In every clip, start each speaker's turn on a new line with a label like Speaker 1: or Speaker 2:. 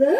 Speaker 1: வந்து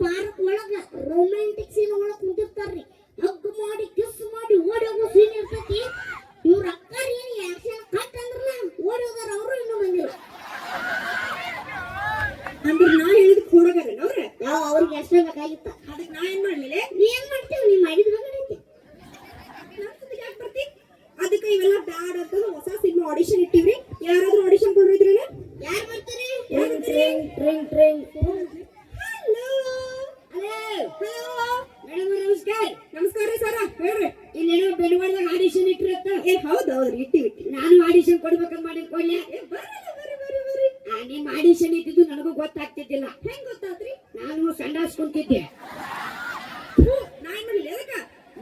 Speaker 1: ಪಾರ್ಕ್ ಒಳಗ romantic scene ಒಳಗ ಕುಂತಿರ್ತಾರ್ರಿ.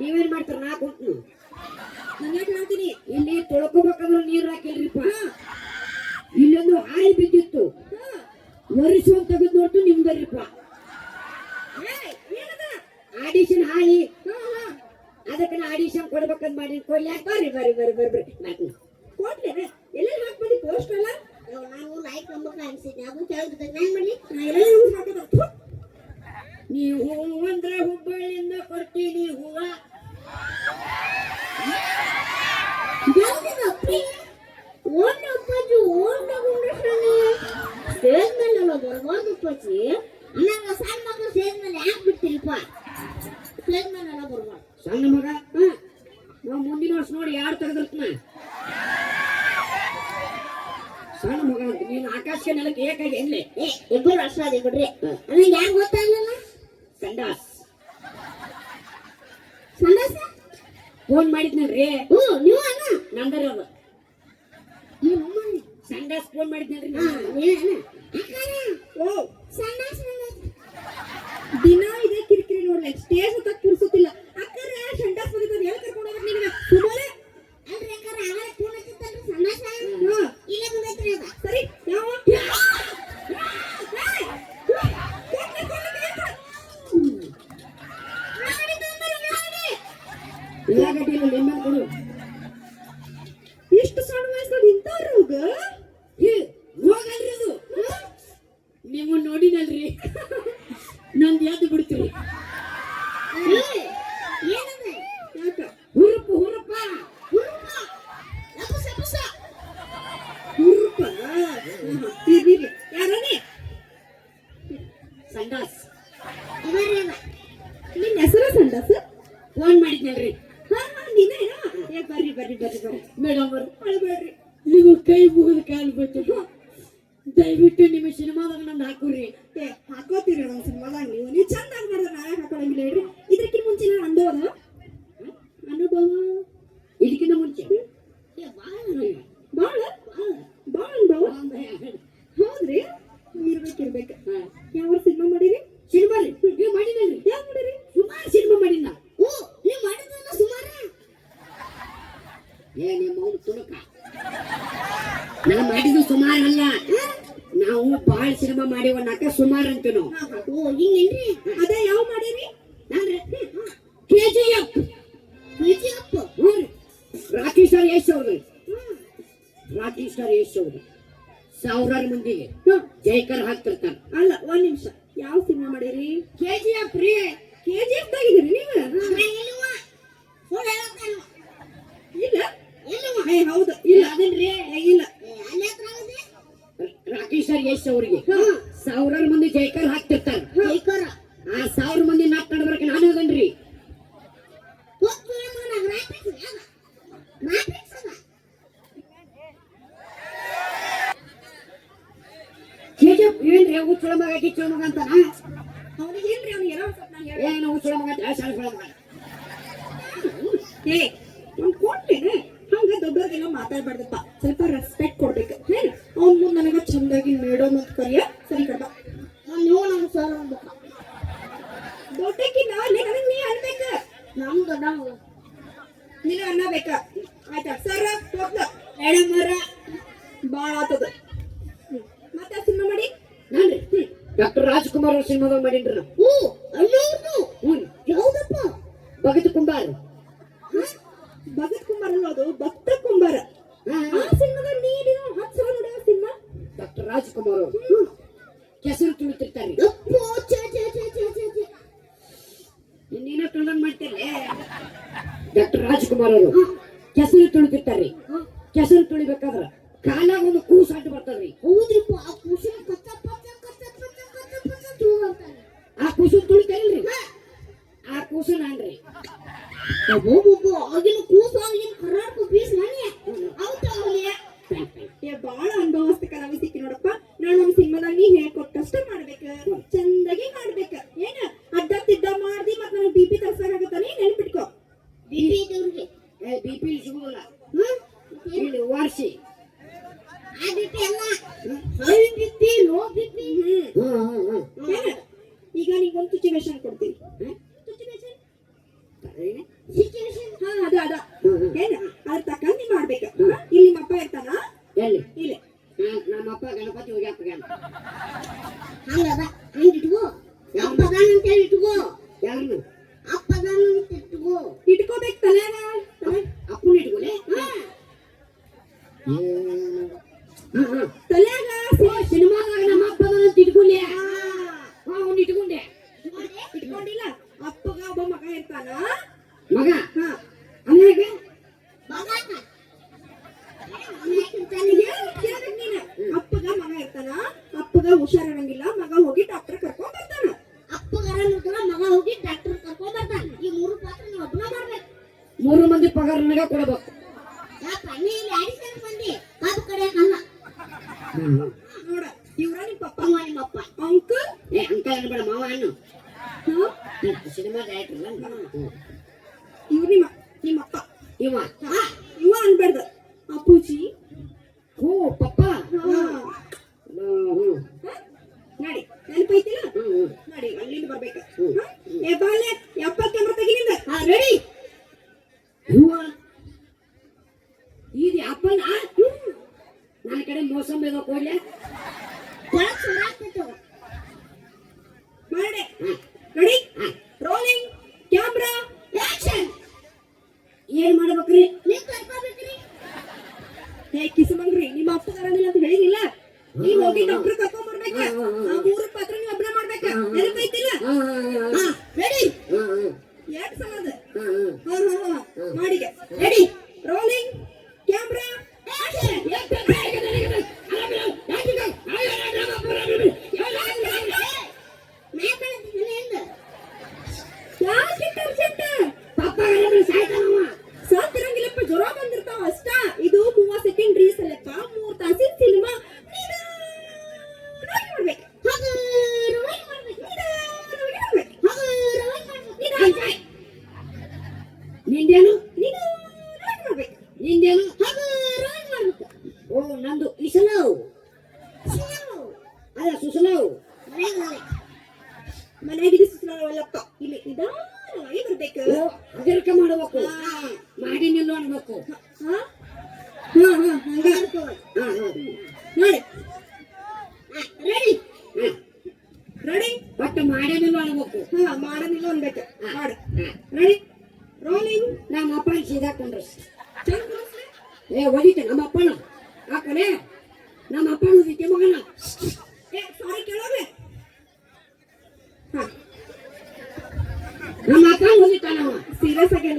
Speaker 1: ನೀವೇನ್ ಮಾಡ್ತೀರ? ನಾ ಕುಂತು ಯಾರು ತೆಗೆದಿರ್ತನ ಸಣ್ಣ ಮಗ ನೀನು ಆಕಾಶ ನೆಲಕ್ಕೆ ಏಕಾಗಿ ಎಲ್ಲಿ? ಏ ಇಬ್ಬರು ಅಷ್ಟೇ ಬಿಡ್ರಿ ನನಗೆ ಯಾಕೆ ಇಲ್ಲ ಸಂಡಾಸ್. ಸಂಡಾಸ? ಫೋನ್ ಮಾಡಿದ್ನಲ್ರಿ ಹ್ಞೂ ನೀವು ಅಣ್ಣ? ನಂಬರ್ ಅದು. ಸಂಡಾಸ್ ಫೋನ್ ಮಾಡಿದ್ನಲ್ರಿ
Speaker 2: ಓ.
Speaker 1: ಸಂಡಾಸ್
Speaker 2: ದಿನ ಇದೆ ಕಿರಿಕಿರಿ ನೋಡ್ಲಿ ಸ್ಟೇಜ್ ಹತ್ತಕ್ಕೆ ಕುರ್ಸುತ್ತಿಲ್ಲ ಅಕ್ಕರ ಸಂಡಾಸ್ ಬಂದಿದ್ದಾರೆ ಎಲ್ಲಿ ಕರ್ಕೊಂಡು
Speaker 1: ಹೋಗ್ರಿ
Speaker 2: ನಿಮಗೆ ಸುಮಾರೇ
Speaker 1: ಉಳ್ಳಾಗಡ್ಡಿ ಲೆಮನ್ ಕೊಡು
Speaker 2: ಎಷ್ಟು ಸಣ್ಣ ವಯಸ್ಸಲ್ಲಿ ಇಂಥ ರೋಗ
Speaker 3: አሳር
Speaker 1: ಕುಂಬಾರ
Speaker 3: ಭಗತ್ ಕುಂಬಾರ
Speaker 2: ಅಲ್ಲ ಅದು ಭಕ್ತ ಕುಂಬಾರ ಆ ಸಿನಿಮಾದ ನೀಡಿದ ಹತ್ತು ಸಲ ನೋಡಿದ ಸಿನಿಮಾ
Speaker 3: ಡಾಕ್ಟರ್ ರಾಜ್ಕುಮಾರ್ ಅವರು ಕೆಸರು ತುಳಿತಿರ್ತಾರೆ ಇನ್ನೇನೋ ತುಳಿದಂಗ್ ಮಾಡ್ತಿರ್ಲಿ ಡಾಕ್ಟರ್ ರಾಜ್ಕುಮಾರ್ ಅವರು ಕೆಸರು ತುಳಿತಿರ್ತಾರೆ ಕೆಸರು ತುಳಿಬೇಕಾದ್ರ ಕಾಲಾಗ ಒಂದು ಕೂಸು ಅಡ್ಡ ಬರ್ತದ್ರಿ
Speaker 1: ಹೌದ್ರಿಪ್ಪ ಆ ಕೂಸಿನ ಕತ್ತ ಪತ್ತ ಕತ್ತ ಪತ್ತ ಕತ್ತ ಪತ್ತ ತುಳಿದಾಡ್ತಾರೆ
Speaker 3: ಆ ಕೂಸು ತುಳಿತಾರಿಲ್ರಿ ಆ ಕೂಸು ನಾನ್ರಿ
Speaker 1: ಆಗಿನ ಕೂಸು ಆಗಿನ ಕರ್ನಾಟಕ ಪೀಸ್ ನಾನೇ
Speaker 2: ಅವತ್ತ ಬಾಳ ಸಿಕ್ಕಿ ನೋಡಪ್ಪ. ನಾನು ನಮ್ಮ ಸಿನಿಮಾದಾಗ ನೀ ಹೇಳ್ಕೊಟ್ಟಷ್ಟ ಮಾಡ್ಬೇಕ. ಚಂದಾಗಿ ಮಾಡ್ಬೇಕ. ಏನ? ಅಡ್ಡ ಮಾಡ್ದಿ ಮತ್ತ ಬಿ ಪಿ ತರ್ಸಾರ ಆಗತ್ತಾನೆ
Speaker 1: ನೆನ್ಪಿಟ್ಕೋ. ಬಿ
Speaker 3: ಬಿ ಪಿ ಇಲ್ಸಿಗಲ್ಲ
Speaker 1: ಹ್ಮ್ ವಾರ್ಷಿ. ಅಲ್ಲ.
Speaker 2: ಈಗ ನಿಂಗೊಂದು ಸಿಚುವೇಶನ್ ಕೊಡ್ತೀನಿ. ಹಾ ಅದು ಅದ. ಏನ? ಅದ್ರ ತಕ್ಕಂತ ನೀ ಮಾಡ್ಬೇಕು. ಇಲ್ಲಿ ನಮ್ಮಪ್ಪ ಅಪ್ಪ ಇರ್ತಾನ?
Speaker 3: ಎಲ್ಲಿ?
Speaker 2: ಇಲ್ಲಿ.
Speaker 3: ನಮ್ಮ ಅಪ್ಪ ಗಣಪತಿ ಹೋಗ್ಯಾಪ್ಪ
Speaker 1: ಹಂಗದ ಹಂಗ ಇಟ್ಕೋ. ಅಪ್ಪದಾನ ಅಂತ ಹೇಳಿ ಇಟ್ಕೋ.
Speaker 3: ಯಾರನ್ನು
Speaker 1: ಅಪ್ಪದಾನ ಅಂತ ಇಟ್ಕೋ.
Speaker 2: ಇಟ್ಕೋಬೇಕು ತಲೆನ
Speaker 3: ಅಪ್ಪನ ಇಟ್ಕೊಲೆ?
Speaker 2: ತಲೆಗ
Speaker 3: ಸಿನಿಮಾದಾಗ ನಮ್ಮ ಅಪ್ಪದಾನ ಅಂತ ಇಟ್ಕೊಲೆ ಹಾ. ಅವ್ನು ಇಟ್ಕೊಂಡೆ.
Speaker 2: ಇಟ್ಕೊಂಡಿಲ್ಲ? ಅಪ್ಪಗ ಒಬ್ಬ ಮಗ ಇರ್ತಾನ?
Speaker 3: ಮಗ
Speaker 2: ಹಾ.
Speaker 3: ಅಲ್ಲಿಗೆ
Speaker 2: ಮಗ ಅಪ್ಪಗ ಮಗ ಇರ್ತಾನ? ಅಪ್ಪಗ ಹುಷಾರಿರಂಗಿಲ್ಲ ಮಗ ಹೋಗಿ ಡಾಕ್ಟರ್ ಕರ್ಕೊಂಡ್ ಬರ್ತಾನ.
Speaker 1: ಅಪ್ಪಗಾರ ಮಗ ಹೋಗಿ ಡಾಕ್ಟರ್ ಕರ್ಕೊಂಡ್ ಬರ್ತಾನ. ಈ ಮೂರು ಪಾತ್ರ ನೀವು ಒಬ್ಬನ ಮಾಡ್ಬೇಕು.
Speaker 3: ಮೂರು ಮಂದಿ ಪಗಾರ ನನಗ ಕೊಡ್ಬೇಕು.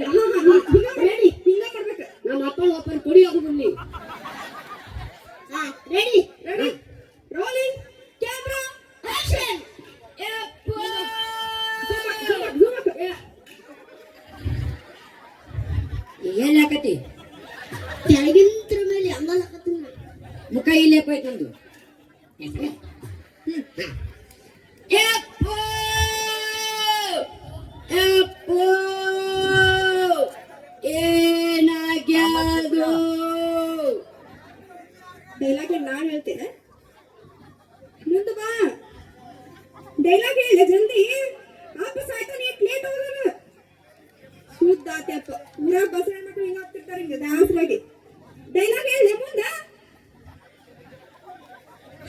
Speaker 3: Look at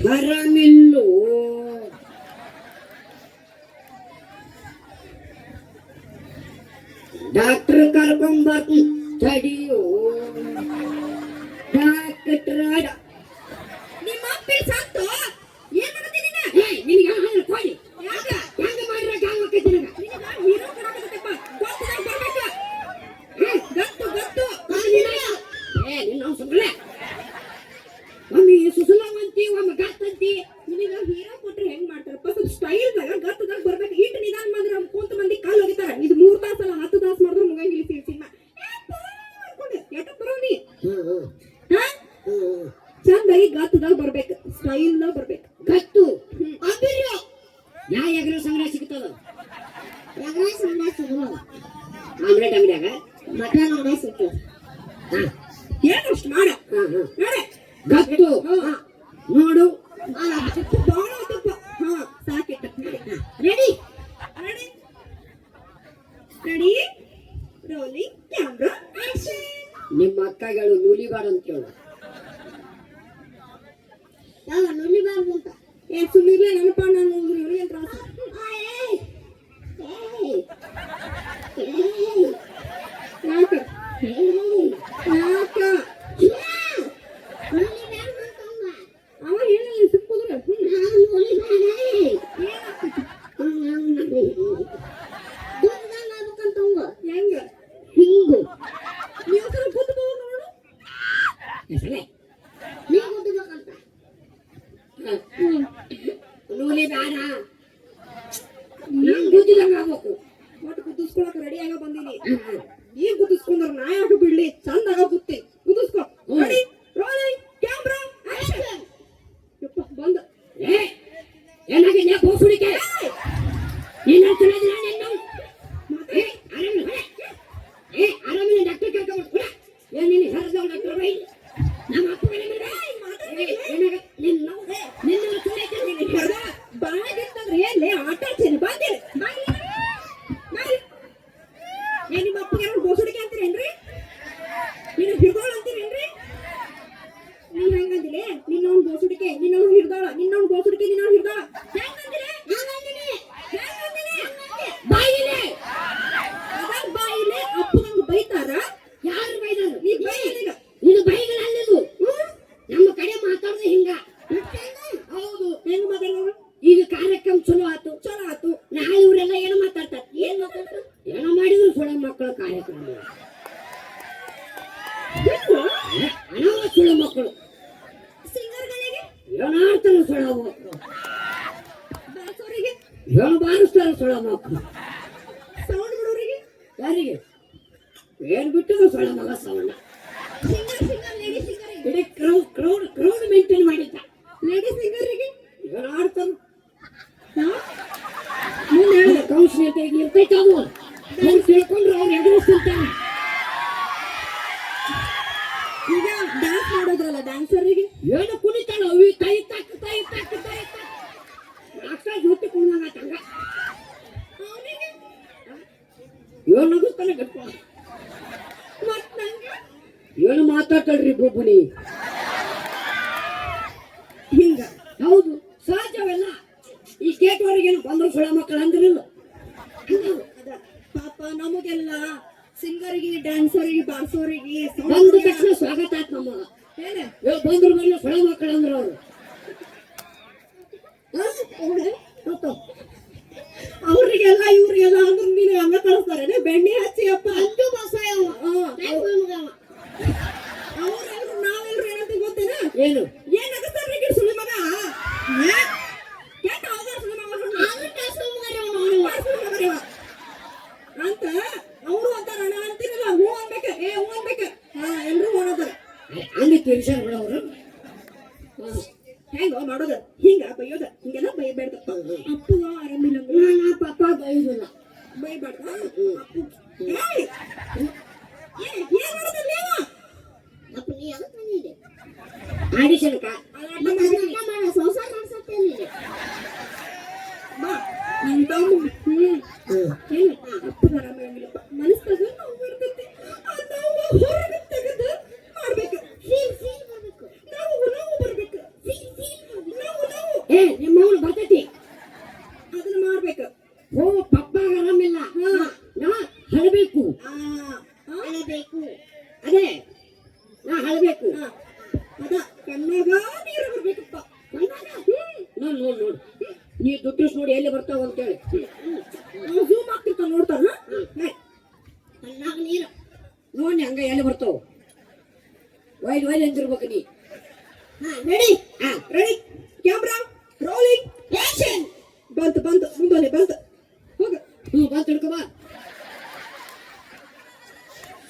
Speaker 2: ಹರಮಿಲ್ಲು ಡಾಕ್ಟರ್ ಕರ್ಕೊಂಬರ್ತು ತಡಿಯೋ ಡಾಕ್ಟರ್
Speaker 3: ಏನ್
Speaker 2: ಬಿಟ್ಟಿದ್ರು ಸೊಳ್ಳೆ ಮಗ
Speaker 4: ಸವಣ್ಣ ಇಡೀ ಕ್ರೌಡ್
Speaker 2: ಕ್ರೌಡ್ ಕ್ರೌಡ್
Speaker 4: ಮೇಂಟೈನ್
Speaker 3: ಮಾಡಿದ್ದ.
Speaker 2: ಲೇಡೀಸ್ ಸಿಂಗರ್ಗೆ ಇವರು ಆಡ್ತಾರ ಮುಂದೆ ಹೇಳಿದ
Speaker 3: ಕೌಶಲ್ಯತೆ ಇರ್ತೈತೆ ಅದು? ಅವ್ರು ತಿಳ್ಕೊಂಡ್ರೆ ಅವ್ರು ಎದುರಿಸ್ತಿರ್ತಾನೆ
Speaker 2: ಈಗ ಡ್ಯಾನ್ಸ್ ಮಾಡೋದ್ರಲ್ಲ ಡ್ಯಾನ್ಸರ್ಗೆ
Speaker 3: ಏನು ಕುಣಿತಾಳೆ ಅವಿ ಕೈ ತಾಕ ಕೈ ತಾಕ ಕೈ ತಾಕ. ರಾಕ್ಷಸ ಹುಟ್ಟಿ ಕುಣ ತಂಗ ಇವನು ನಗುತ್ತಾನೆ ಏನು ಮಾತಾಡ್ರಿ ಬೊಬ್ಬುನಿ.
Speaker 2: ಹಿಂಗ
Speaker 3: ಹೌದು ಸಹಜವೆಲ್ಲ. ಈ ಗೇಟ್ವರೆಗೇನು ಬಂದ್ರು ಸುಳ ಮಕ್ಕಳು ಅಂದ್ರಿಲ್ಲ.
Speaker 2: ಅದ ಪಾಪ ನಮಗೆಲ್ಲ ಸಿಂಗರಿಗೆ ಡ್ಯಾನ್ಸರಿಗೆ ಬಾರ್ಸೋರಿಗೆ
Speaker 3: ಬಂದ ತಕ್ಷಣ ಸ್ವಾಗತ ಆಯ್ತು ನಮ್ಮ
Speaker 2: ಬಂದ್ರು
Speaker 3: ಬರ್ಲಿ ಬಂದ್ರ ಮೇಲೆ ಸುಳ ಮಕ್ಕಳು ಅಂದ್ರ ಅವ್ರು.
Speaker 2: ಅವ್ರಿಗೆಲ್ಲ ಇವ್ರಿಗೆಲ್ಲ ಅಂದ್ರೆ ನೀನು ಹಂಗ ಕಳಿಸ್ತಾರೆ. ಬೆಣ್ಣೆ ಹಚ್ಚಿ ಅಪ್ಪ.
Speaker 1: ಟ್ಯಾಂಕ್ ಮಗವ
Speaker 2: ಅವ್ರೆಲ್ರು ನಾವೆಲ್ರು ಏನಂತ ಗೊತ್ತೇನ?
Speaker 3: ಏನು?
Speaker 2: ಏನ್ ನಗಸ್ತಾರ್ರಿ ಗಿಡ ಸುಳಿ ಮಗ? ಕೆಟ್ಟ ಹೋದ ಸುಳಿ ಮಗ. ಅಂತ ಅವರು ಅಂತಾರ ಅಣ್ಣ ಅಂತೀರಲ್ಲ ಹ್ಞೂ ಅನ್ಬೇಕ ಏ ಹ್ಞೂ ಅನ್ಬೇಕ ಹಾ ಎಲ್ರು ಮಾಡೋದಾರ
Speaker 3: ಅಲ್ಲಿ ತಿಳಿಸ್ಯಾರ ಬಿಡ ಅವರು
Speaker 2: ಹೆಂಗ ಮಾಡೋದ ಹಿಂಗ ಬೈಯೋದ ಹಿಂಗೆಲ್ಲ ಬೈಬೇಡ್ದಪ್ಪ ಅಪ್ಪು ಆರಾಮಿಲ್ಲ
Speaker 3: ಪಾಪ ಬೈದಿಲ್ಲ
Speaker 2: ಬೈಬಾರ್ದ. ಅಪ್ಪು
Speaker 3: ಆಡಿಷನ್ಕ
Speaker 2: ಅಲ್ಲ,
Speaker 1: ಮತ್ತೆ ಅದನ್ನ ಮಾಡ ಸಂಸಾರ ಮಾಡ್ಸತ್ತೆ ನೀನು
Speaker 2: ಬಾ ನಿನ್ ತಮ್ಮ ಹ್ಮ್ ಏನು ಅಪ್ಪು ಆರಾಮಿಲ್ಲಪ್ಪ ಮನಸ್ಸಾಗ ನೋವು ಬರ್ತೈತಿ ಆ ನೋವು ಹೊರಗೆ ತೆಗೆದು ಮಾಡ್ಬೇಕು
Speaker 1: ಫೀಲ್ ಫೀಲ್ ಮಾಡ್ಬೇಕು
Speaker 2: ನಾವು ನೋವು ಬರ್ಬೇಕು
Speaker 1: ಫೀಲ್ ಫೀಲ್ ಮಾಡ್ಬೇಕು
Speaker 2: ನಾವು ನಾವು
Speaker 3: ಏ ನಿಮ್ಮ ಅವನು ಬರ್ತೈತಿ
Speaker 2: ಅದನ್ನ ಮಾಡ್ಬೇಕು
Speaker 3: ಓ ಪಪ್ಪ ಆರಾಮಿಲ್ಲ ನಾ ಹಳಬೇಕು
Speaker 2: ಆ ಆ,
Speaker 1: ಅಳಬೇಕು
Speaker 3: ಅದೇ ನಾ ಹಳಬೇಕು
Speaker 2: ಆ, ಅದ ಕಣ್ಣಾಗ ನೀರು ಬರ್ಬೇಕಪ್ಪ ಕಣ್ಣಾಗ ಹ್ಮ್
Speaker 3: ನೋಡ್ ನೋಡ್ ನೋಡ್ ನೀ ದುಡ್ಡು ನೋಡಿ ಎಲ್ಲಿ ಬರ್ತಾವ ಅಂತೇಳಿ
Speaker 2: ನಾವು ಝೂಮ್ ಆಗ್ತಿರ್ತಾವ ನೋಡ್ತಾರ
Speaker 1: ಕಣ್ಣಾಗ ನೀರು
Speaker 3: ನೋಡಿ ಹಂಗ ಎಲ್ಲಿ ಬರ್ತಾವ ವೈಲ್ ವೈಲ್ ಅಂತಿರ್ಬೇಕು ನೀ
Speaker 1: ಹಾ ನಡಿ
Speaker 3: ಹಾ
Speaker 2: ರೆಡಿ ಕ್ಯಾಮ್ರಾ ರೋಲಿಂಗ್ ಆಕ್ಷನ್ ಬಂತು ಬಂತು ಮುಂದೋಲೆ ಬಂತು. ಹೋಗ.
Speaker 3: ಹ್ಞೂ ಬಾ ತಿಳ್ಕೊ ಬಾ.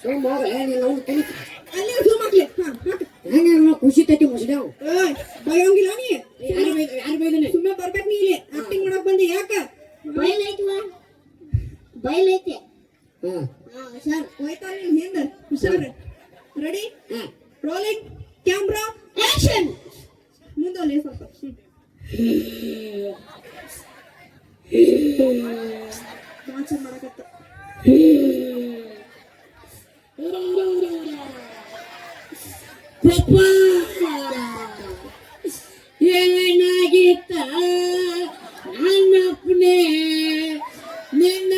Speaker 3: ಸೋಮ ಹೋಗ ಅವ್ನು ಕಲಿತ
Speaker 2: ಅಲ್ಲೇ ಝೂಮ್ ಹಾಕ್ಲಿ ಹಾ ಹಾಕ
Speaker 3: ಹೆಂಗ ನಾವು ಖುಷಿ ತೈತಿ ಮುಸ್ದೇವ್
Speaker 2: ಏಯ್ ಬಯೋಂಗಿಲ್ಲ ನೀ.
Speaker 3: ಯಾರು ಬೈದ ಯಾರು ಬೈದನೆ?
Speaker 2: ಸುಮ್ಮನೆ ಬರ್ಬೇಕು ನೀ ಇಲ್ಲಿ. ಆಕ್ಟಿಂಗ್ ಮಾಡಕ್ ಬಂದೆ ಯಾಕ?
Speaker 1: ಬಯಲೈತಿ ಬಯಲೈತಿ
Speaker 3: ಹಾ.
Speaker 1: ಹಾ ಸರ್
Speaker 2: ಹೋಯ್ತಾ ನೀನ್ ಹಿಂದ ಹುಷಾರ್ ರೆಡಿ
Speaker 3: ಹಾ.
Speaker 2: ರೋಲಿಂಗ್ ಕ್ಯಾಮ್ರಾ
Speaker 1: ಆಕ್ಷನ್
Speaker 2: ಮುಂದೋಲೆ ಸ್ವಲ್ಪ. ವಾಚ್ ಮಾಡಕತ್ತ
Speaker 3: ಪಪ್ಪ ಏನಾಗಿತ್ತ? ನನ್ನಪ್ಪನೇ ನಿನ್ನರ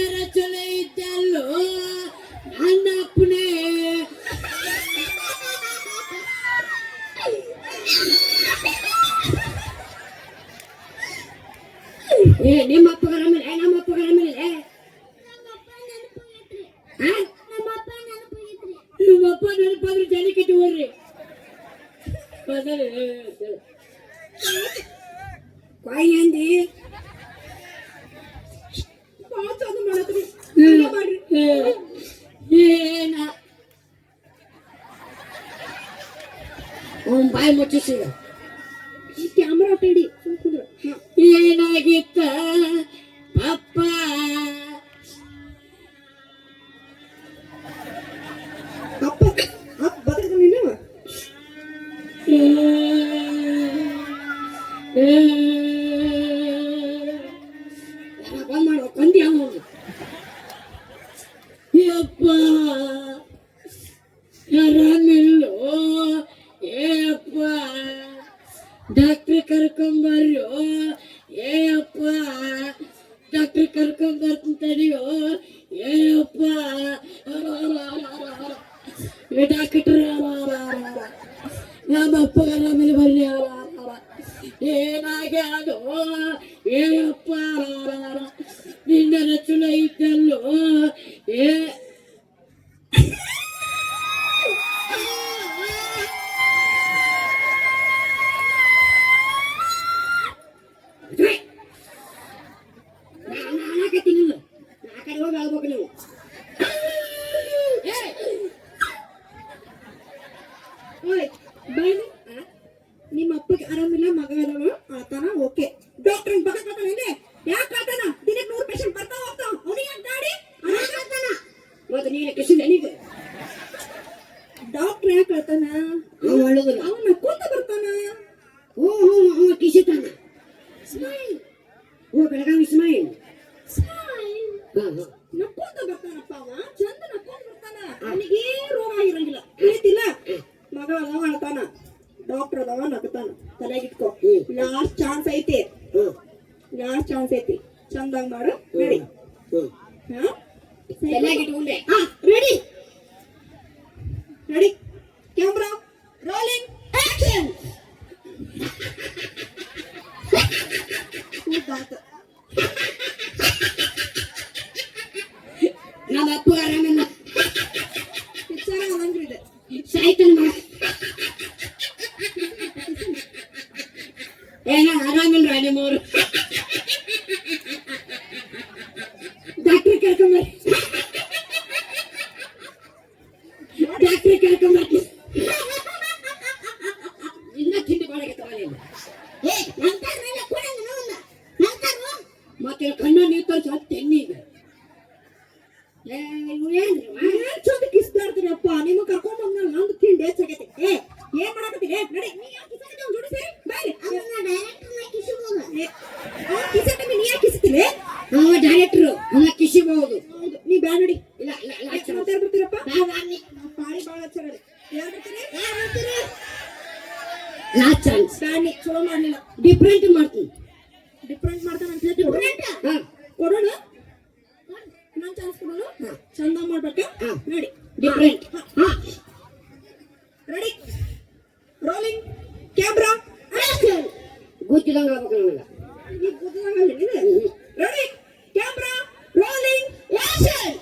Speaker 2: ಲಾಸ್ಟ್ ಚಾನ್ಸ್ ಐತಿ
Speaker 3: ಹ್ಮ್
Speaker 2: ಲಾಸ್ಟ್ ಚಾನ್ಸ್ ಐತಿ ಚಂದಂಗ್ ಮಾಡು ರೆಡಿ
Speaker 3: ಹ್ಮ್
Speaker 2: ಹಾ
Speaker 3: ತಲೆಯಾಗ ಇಟ್ಕೊಂಡೆ
Speaker 2: ಹಾ ready ready camera rolling action
Speaker 3: ನಮ್ಮ ಅಪ್ಪ ಆರಾಮಿಲ್ಲ
Speaker 2: ಪಿಕ್ಚರ್ ಅದಂಗ್ರಿ
Speaker 3: ಮಗ ಏನ ಆರಾಮಿಲ್ಲ ನಿಮ್ಮವ್ರು? ಡಾಕ್ಟ್ರ್ ಕೇಳ್ಕೊಂಬರ್ರಿ. ಡಾಕ್ಟ್ರ್ ಕೇಳ್ಕೊಂಬರ್ರಿ. ಇನ್ನ ತಿಂಡಿ ಬಾಳಿಗೆ ತಗೊಳ್ಳಿಲ್ಲ
Speaker 1: ಏ ನಂತಾರಲ್ಲ ಕೊಡಂಗ ನಂತಾರು
Speaker 3: ಮತ್ತೆ ಕಣ್ಣು ನೀರು ತೋರಿಸ ತೆನ್ನೀಗ ಏ ಇವು ಏನ್ರಿ?
Speaker 2: ಚಂದ ಕಿಸ್ತಾಡ್ತೀರಪ್ಪ ನಿಮ್ಮ ಕರ್ಕೊಂಡ್ ಬಂದ್ಮೇಲೆ ನಂದು ತಿಂಡಿ ಹೆಚ್ಚಾಗೈತೆ. ಏ ಏನ್ ಮಾಡಕತ್ತೀರಿ ನಡಿ. ನೀ ಯಾಕೆ ಕಿಸಾಕತ್ತಿ ಅವ್ನ್ ಜೋಡಿ ಸೇರಿ. ಬಾಯ್ರಿ
Speaker 1: ಅವನ್ನ
Speaker 2: ಡೈರೆಕ್ಟರ್ನ ಯಾಕೆ ಕಿಸ್ತೀರಿ
Speaker 3: ಅವ ಡೈರೆಕ್ಟ್ರು ಅವ ಕಿಸಿಬಹುದು
Speaker 2: ಹೌದು. ನೀ ಬ್ಯಾ ನಡಿ.
Speaker 3: ಇಲ್ಲ ಇಲ್ಲ ಇಲ್ಲ
Speaker 2: ಯಾಕೆ ಮಾತಾಡ್ ಬರ್ತೀರಪ್ಪ ಪಾಳಿ ಬಾಳ ಹಚ್ಚಾರ ಯಾರು ಬರ್ತೀರಿ?
Speaker 1: ಯಾರು ಅಂತೀರಿ
Speaker 3: ಲಾಸ್ಟ್ ಚಾನ್ಸ್
Speaker 2: ಬ್ಯಾನಿ ಚಲೋ ಮಾಡಲಿಲ್ಲ.
Speaker 3: ಡಿಫ್ರೆಂಟ್ ಮಾಡ್ತೀನಿ.
Speaker 2: ಡಿಫ್ರೆಂಟ್ ಮಾಡ್ತಾನ ಅಂತ
Speaker 3: ಹಾ.
Speaker 2: ಕೊಡೋಣ? ನಾನು ಚಾನ್ಸ್ ಕೊಡೋಣ? ಚಂದ ಮಾಡ್ಬೇಕಾ?
Speaker 3: ಹಾ.
Speaker 2: ನೋಡಿ.
Speaker 3: ಡಿಫ್ರೆಂಟ್ ಹಾ.
Speaker 2: ರೆಡಿ. ರೋಲಿಂಗ್ ಕ್ಯಾಮ್ರಾ ಆಕ್ಷನ್
Speaker 3: ಗೊತ್ತಿದಂಗ ಆಗ್ಬೇಕು ನನಗ
Speaker 2: ಈ ಗುದ್ದಲಾಗಲ್ಲ ನೀನು ರೆಡಿ ಕ್ಯಾಮ್ರಾ ರೋಲಿಂಗ್ ಆಕ್ಷನ್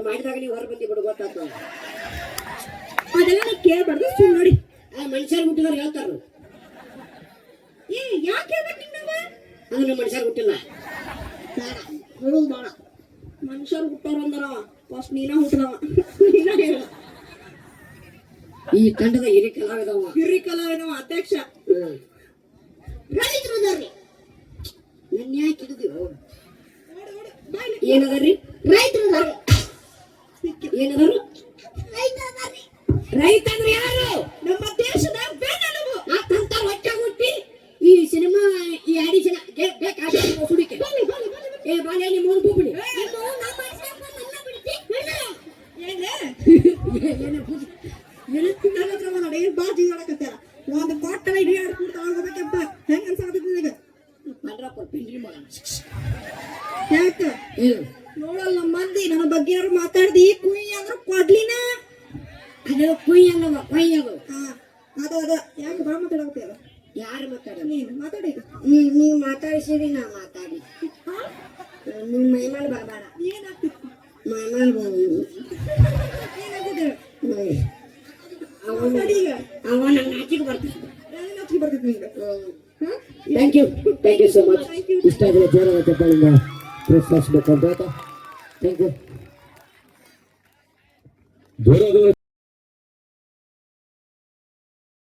Speaker 3: ಅವ್ರು ಮಾಡಿದಾಗ ನೀವು ಹೊರ ಬಂದಿ ಬಿಡು ಗೊತ್ತಾಗ್ತದ
Speaker 2: ಅದೆಲ್ಲ ಕೇಳ್ಬಾರ್ದು ಸುಮ್ಮನೆ ನೋಡಿ.
Speaker 3: ಆ ಮನುಷ್ಯರು ಹುಟ್ಟಿದವ್ರು ಹೇಳ್ತಾರ
Speaker 2: ಏ ಯಾಕೆ ಹೇಳ್ಬೇಕು ನಿನ್ನವ
Speaker 3: ಅಂದ್ರೆ ಮನುಷ್ಯರು ಹುಟ್ಟಿಲ್ಲ.
Speaker 2: ಹೇಳೋದು ಬೇಡ. ಮನುಷ್ಯರು ಹುಟ್ಟೋರು ಅಂದಾರ ಫಸ್ಟ್ ನೀನ ಹುಟ್ಟಿದವ. ನೀನ ಹೇಳ.
Speaker 3: ಈ ತಂಡದ ಹಿರಿ ಕಲಾವಿದವ
Speaker 2: ಹಿರಿ ಕಲಾವಿದವ ಅಧ್ಯಕ್ಷ.
Speaker 1: ರೈತರು ಅದಾರ್ರಿ
Speaker 3: ನನ್ನ ಯಾಕೆ ಹಿಡಿದಿವು
Speaker 2: ಓಡು ಓಡು ಬಾಯ್ಲಿ
Speaker 3: ಏನದರಿ
Speaker 1: ರೈತರು ಅದಾರ್ರಿ ಅದಾರ್ರಿ
Speaker 3: ರೈತ ಅಂದ್ರೆ ಯಾರು?
Speaker 2: ನಮ್ಮ ದೇಶದ ಬೆನ್ನೆಲುಬು.
Speaker 3: ಅಂತ ಹೊಟ್ಟೆ ಹುಟ್ಟಿ ಈ ಸಿನಿಮಾ ಈ ಆಡಿಷನ್ ಬೇಕಾದ ಸುಡಿಕೆ ಏ ಬಾಳೆ ನಿಮ್ಮ ಮೂರು ಬುಗುಡಿ
Speaker 1: ನೀವು ನಮ್ಮ ಅಷ್ಟಪ್ಪ ನನ್ನ ಬಿಡ್ತಿ. ಬಿಡ್ರಿ.
Speaker 2: ಏನೇ?
Speaker 3: ಏನ ಪೂಜೆ
Speaker 2: ನೆನಪಿನ ಹತ್ರ ನೋಡಿ ಬಾ ಜೀವನಕತ್ತಾರ ಒಂದು ಕೊಟ್ಟಲ ಇಡೀ ಆಡ್ಕೊಂಡು ತಗೋಬೇಕಪ್ಪ ಹೆಂಗ ಅನ್ಸಾಕತ್ತೈತಿ ನಿನಗೆ?
Speaker 3: ಪಂಡ್ರಪ್ಪ ಪಿಂಡ್ರಿ ಮಗ
Speaker 2: ಯಾಕ?
Speaker 3: ಏನು
Speaker 2: ನೋಡಲ್ಲ ನಮ್ಮ ಮಂದಿ ನನ್ನ ಬಗ್ಗೆ ಏನಾರು ಮಾತಾಡ್ದಿ ಕುಯ್ ಅಂದ್ರ ಕೊಡ್ಲಿನ
Speaker 3: ಅದು ಕುಯ್ಯಂಗವ ಕೊಯ್ಯಂಗವ
Speaker 2: ಹಾ ಅದ ಅದ ಯಾಕೆ ಬಾ ಮಾತಾಡಕತ್ತೀರ
Speaker 3: ಯಾರು ಮಾತಾಡ
Speaker 2: ನೀನು ಮಾತಾಡಿ
Speaker 3: ನೀವ್ ನೀವು ಮಾತಾಡಿಸಿರಿ ನಾ ಮಾತಾಡಿ ನಿಮ್ಮ ಮೈಮೇಲೆ ಬರಬೇಡ
Speaker 2: ಏನಾಗ್ತಿತ್ತು
Speaker 3: ಮೈಮೇಲೆ ಬಂದು
Speaker 2: ಏನಾಗ್ತಿದೆ
Speaker 3: ಅವನು
Speaker 2: ಮಾತಾಡಿ ಈಗ
Speaker 3: ಅವ ನನ್ನ ನಾಚಿಗೆ ಬರ್ತಾನೆ
Speaker 2: ಏನೇನ್ ನಾಚಿಕೆ ಬರ್ತೈತಿ ನಿಂಗೆ ಹಾ
Speaker 3: thank you thank you so much
Speaker 2: thank you
Speaker 3: ಇಷ್ಟ ಆಗಿದೆ ಜೋರಾದ ಚಪ್ಪಾಳಿಂದ ಪ್ರೋತ್ಸಾಹಿಸಬೇಕು ಅಂತ Dura,
Speaker 5: dura.